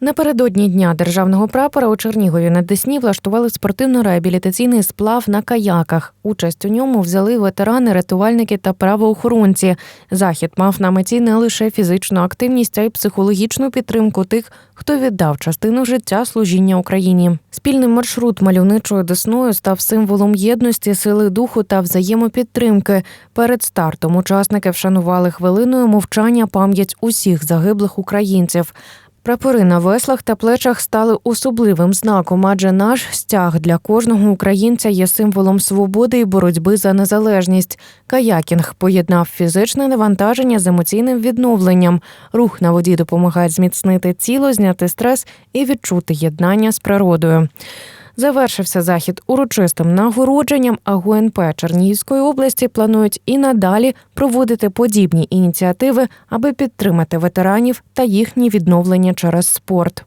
Напередодні дня державного прапора у Чернігові на Десні влаштували спортивно-реабілітаційний сплав на каяках. Участь у ньому взяли ветерани, рятувальники та правоохоронці. Захід мав на меті не лише фізичну активність, а й психологічну підтримку тих, хто віддав частину життя служіння Україні. Спільний маршрут мальовничою десною став символом єдності, сили духу та взаємопідтримки. Перед стартом учасники вшанували хвилиною мовчання пам'ять усіх загиблих українців. Прапори на веслах та плечах стали особливим знаком, адже наш стяг для кожного українця є символом свободи і боротьби за незалежність. Каякінг поєднав фізичне навантаження з емоційним відновленням. Рух на воді допомагає зміцнити тіло, зняти стрес і відчути єднання з природою. Завершився захід урочистим нагородженням, а ГУНП Чернігівської області планують і надалі проводити подібні ініціативи, аби підтримати ветеранів та їхнє відновлення через спорт.